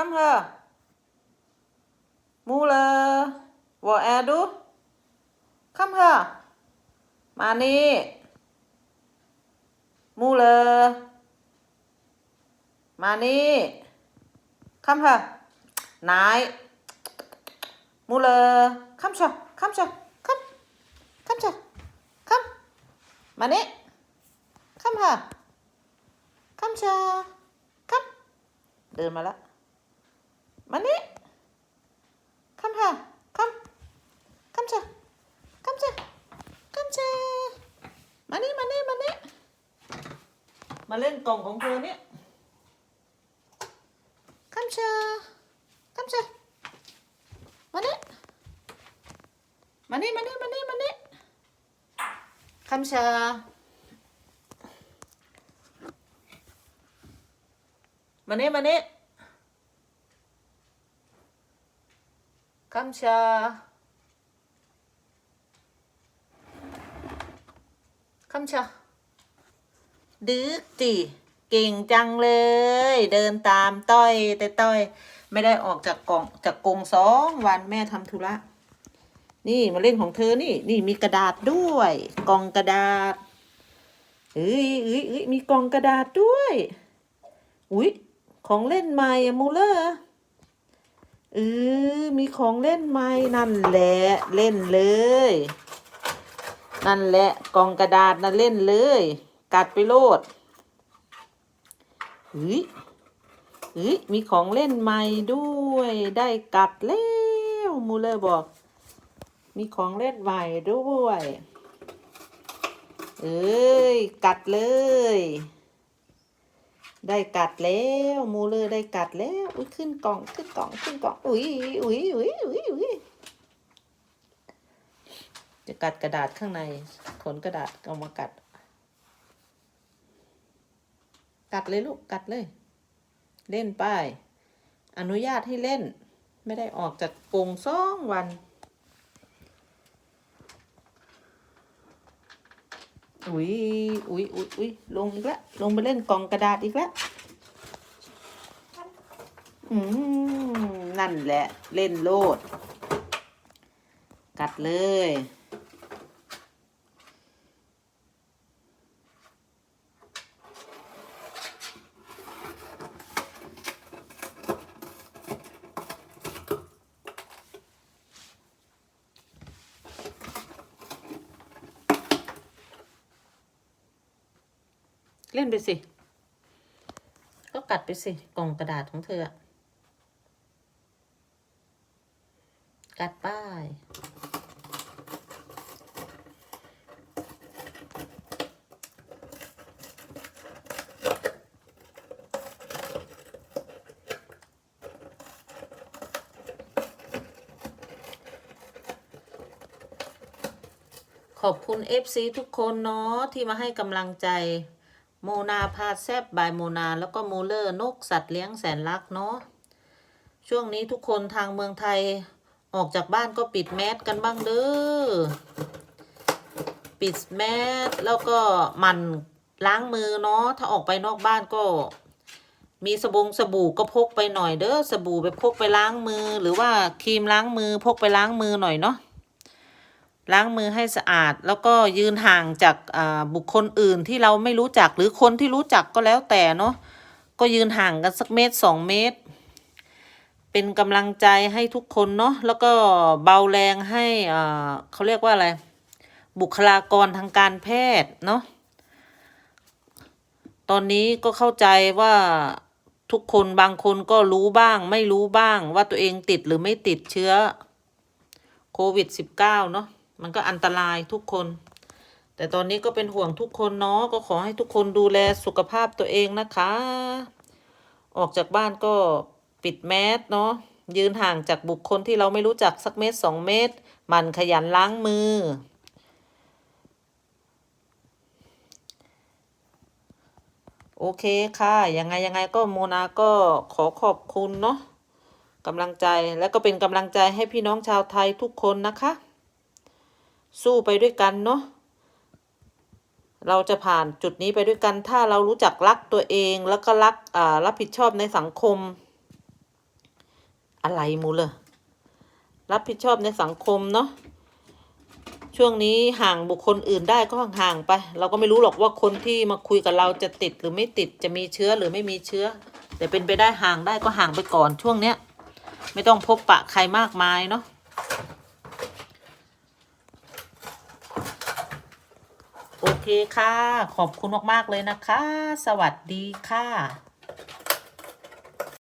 Come her. Muller. Hvor er du? Kom her. มานี่มูเลอมานี่คำค่ะนายมูเลอคำชะคำชะคำคำชะคำมานี่คำค่ะคำชะคำเดินมาแล้ว มานี่คำค่ะคำคำชะคำชะคำเชมานี่มานี่มานี่มา เล่นกล่องของเธอเนี่ยคำเชคำเชมามานี่มานี่มามชาดื้อจีเก่งจังเลย เดินตามต้อยแต่ต้อย ไม่ได้ออกจากกล่องจากกรงสองวันแม่ทำธุระนี่มาเล่นของเธอนี่ นี่มีกระดาษด้วยกล่องกระดาษเอ้ยเอ้ยเอ้ยมีกล่องกระดาษด้วย อุ๊ย ของเล่นใหม่มูเลอร์ เออมีของเล่นใหม่นั่นแหละเล่นเลย นั่นแหละกองกระดาษน่ะเล่นเลย กัดไปโลดเฮ้ยเฮ้ยมีของเล่นใหม่ด้วยได้กัดแล้วมูเลอร์บอก มีของเล่นใหม่ด้วย เอ้ยกัดเลย ได้กัดแล้วมูเลอร์ได้กัดแล้วอุ้ยขึ้นกล่องขึ้นกล่องขึ้นกล่องอุ้ยอุ้ยอุ้ยอุ้ยอุ้ยจะกัดกระดาษข้างในขนกระดาษเอามากัด กัดเลยลูกกัดเลย เล่นไป อนุญาตให้เล่น ไม่ได้ออกจากกรงสองวัน อุ้ยอุ้ยอุ้ยอุ้ยลงอีกแล้วลงไปเล่นกล่องกระดาษอีกแล้วอืมนั่นแหละ เล่นโลด กัดเลย เล่นไปสิ ก็กัดไปสิ กล่องกระดาษของเธอ กัดป้ายขอบคุณ FC ทุกคนเนาะที่มาให้กำลังใจ โมนาพาแซบบายโมนาแล้วก็โมเลอร์นกสัตว์เลี้ยงแสนรักเนาะช่วงนี้ทุกคนทางเมืองไทยออกจากบ้านก็ปิดแมสกันบ้างเด้อปิดแมสแล้วก็หมันล้างมือเนาะถ้าออกไปนอกบ้านก็ มีสบงสบู่ก็พกไปหน่อยเด้อสบู่ไปพกไปล้างมือ หรือว่าครีมล้างมือพกไปล้างมือหน่อยเนาะ ล้างมือให้สะอาด แล้วก็ยืนห่างจากบุคคลอื่นที่เราไม่รู้จักหรือคนที่รู้จักก็แล้วแต่เนาะก็ยืนห่างกันสักเมตรสองเมตร เป็นกำลังใจให้ทุกคนเนาะแล้วก็เบาแรงให้เขาเรียกว่าอะไร บุคลากรทางการแพทย์เนาะตอนนี้ก็เข้าใจว่าทุกคนบางคนก็รู้บ้าง ไม่รู้บ้างว่าตัวเองติดหรือไม่ติดเชื้อโควิด -19 เนาะ มันก็อันตรายทุกคน แต่ตอนนี้ก็เป็นห่วงทุกคนเนาะก็ขอให้ทุกคนดูแลสุขภาพตัวเองนะคะ ออกจากบ้านก็ปิดแมสเนาะยืนห่างจากบุคคลที่เราไม่รู้จักสักเมตรสองเมตร มันขยันล้างมือ โอเคค่ะ ยังไงยังไงก็โมนาก็ขอขอบคุณเนาะกำลังใจและก็เป็นกำลังใจให้พี่น้องชาวไทยทุกคนนะคะ สู้ไปด้วยกันเนาะเราจะผ่านจุดนี้ไปด้วยกัน ถ้าเรารู้จักรักตัวเองแล้วก็รักอ่ารับผิดชอบในสังคม อะไรมูเลยรับผิดชอบในสังคมเนาะช่วงนี้ห่างบุคคลอื่นได้ก็ห่างๆไป เราก็ไม่รู้หรอกว่าคนที่มาคุยกับเราจะติดหรือไม่ติดจะมีเชื้อหรือไม่มีเชื้อ แต่เป็นไปได้ห่างได้ก็ห่างไปก่อนช่วงเนี้ย ไม่ต้องพบปะใครมากมายเนาะโอ เคค่ะ ขอบคุณมาก ๆ เลยนะคะ สวัสดีค่ะ